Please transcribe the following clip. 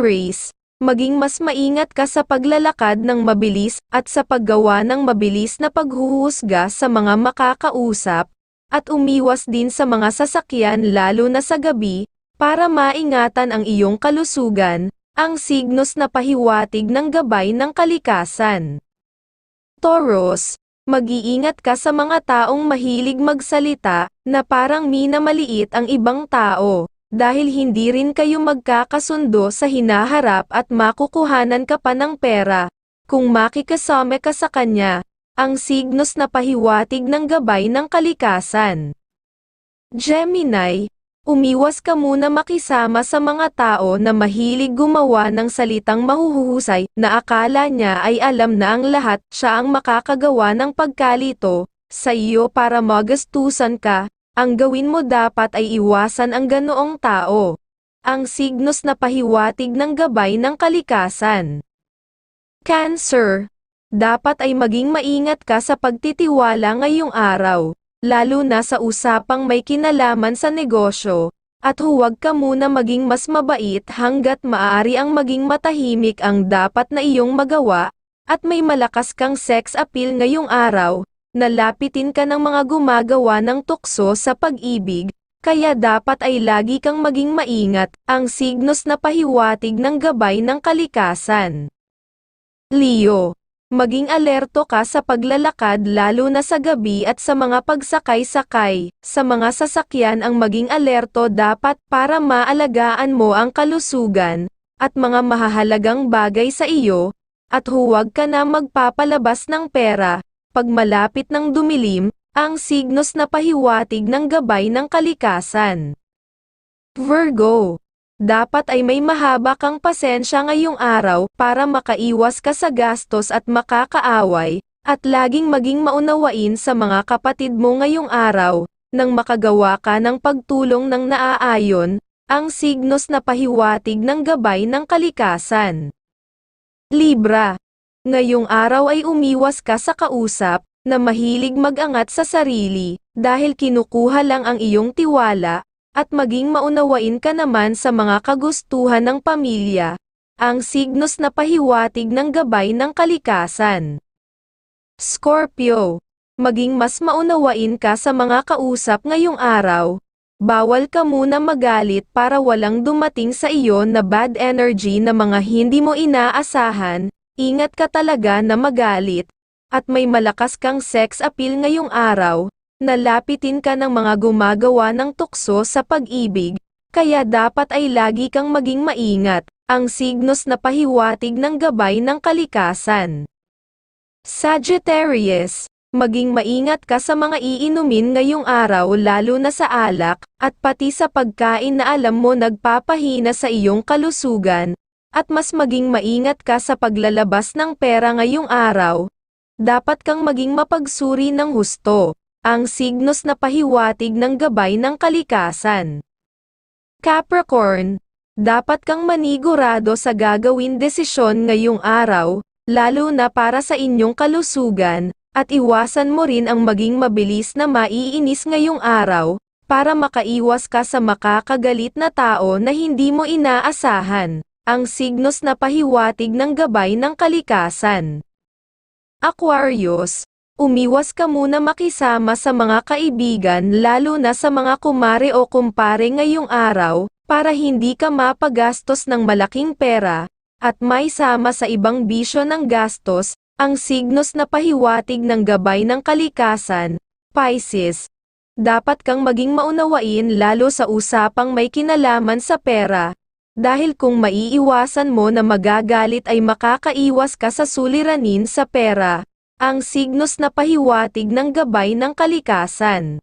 Aries, maging mas maingat ka sa paglalakad ng mabilis at sa paggawa ng mabilis na paghuhusga sa mga makakausap, at umiwas din sa mga sasakyan lalo na sa gabi, para maingatan ang iyong kalusugan, ang signos na pahiwatig ng gabay ng kalikasan. Taurus, mag-iingat ka sa mga taong mahilig magsalita, na parang minamaliit ang ibang tao, dahil hindi rin kayo magkakasundo sa hinaharap at makukuhanan ka pa ng pera, kung makikasame ka sa kanya, ang signos na pahiwatig ng gabay ng kalikasan. Gemini, umiwas ka muna makisama sa mga tao na mahilig gumawa ng salitang mahuhusay na akala niya ay alam na ang lahat siya ang makakagawa ng pagkalito sa iyo para magastusan ka, ang gawin mo dapat ay iwasan ang ganoong tao. Ang signos na pahiwatig ng gabay ng kalikasan. Cancer, dapat ay maging maingat ka sa pagtitiwala ngayong araw, lalo na sa usapang may kinalaman sa negosyo, at huwag ka muna maging mas mabait hanggat maaari ang maging matahimik ang dapat na iyong magawa, at may malakas kang sex appeal ngayong araw, nalapitin ka ng mga gumagawa ng tukso sa pag-ibig, kaya dapat ay lagi kang maging maingat, ang signos na pahiwatig ng gabay ng kalikasan. Leo, maging alerto ka sa paglalakad lalo na sa gabi at sa mga pagsakay-sakay, sa mga sasakyan ang maging alerto dapat para maalagaan mo ang kalusugan, at mga mahahalagang bagay sa iyo, at huwag ka na magpapalabas ng pera, pag malapit ng dumilim, ang signos na pahiwatig ng gabay ng kalikasan. Virgo, dapat ay may mahaba kang pasensya ngayong araw para makaiwas ka sa gastos at makakaaway, at laging maging maunawain sa mga kapatid mo ngayong araw, nang makagawa ka ng pagtulong ng naaayon, ang signos na pahiwatig ng gabay ng kalikasan. Libra, Ngayong araw ay umiwas ka sa kausap, na mahilig magangat sa sarili, dahil kinukuha lang ang iyong tiwala, at maging maunawain ka naman sa mga kagustuhan ng pamilya, ang signos na pahiwatig ng gabay ng kalikasan. Scorpio, maging mas maunawain ka sa mga kausap ngayong araw, bawal ka muna magalit para walang dumating sa iyo na bad energy na mga hindi mo inaasahan, Ingat ka talaga na magalit, at may malakas kang sex appeal ngayong araw, nalapitin ka ng mga gumagawa ng tukso sa pag-ibig, kaya dapat ay lagi kang maging maingat, ang signos na pahiwatig ng gabay ng kalikasan. Sagittarius, maging maingat ka sa mga iinumin ngayong araw lalo na sa alak, at pati sa pagkain na alam mo nagpapahina sa iyong kalusugan, at mas maging maingat ka sa paglalabas ng pera ngayong araw, dapat kang maging mapagsuri ng husto, ang signos na pahiwatig ng gabay ng kalikasan. Capricorn, dapat kang manigurado sa gagawin desisyon ngayong araw, lalo na para sa inyong kalusugan, at iwasan mo rin ang maging mabilis na maiinis ngayong araw, para makaiwas ka sa makakagalit na tao na hindi mo inaasahan ang signos na pahiwatig ng gabay ng kalikasan. Aquarius, umiwas ka muna makisama sa mga kaibigan lalo na sa mga kumare o kumpare ngayong araw, para hindi ka mapagastos ng malaking pera, at may sama sa ibang bisyo ng gastos, ang signos na pahiwatig ng gabay ng kalikasan, Pisces. Dapat kang maging maunawain lalo sa usapang may kinalaman sa pera, dahil kung maiiwasan mo na magagalit ay makakaiwas ka sa suliranin sa pera, ang signos na pahiwatig ng gabay ng kalikasan.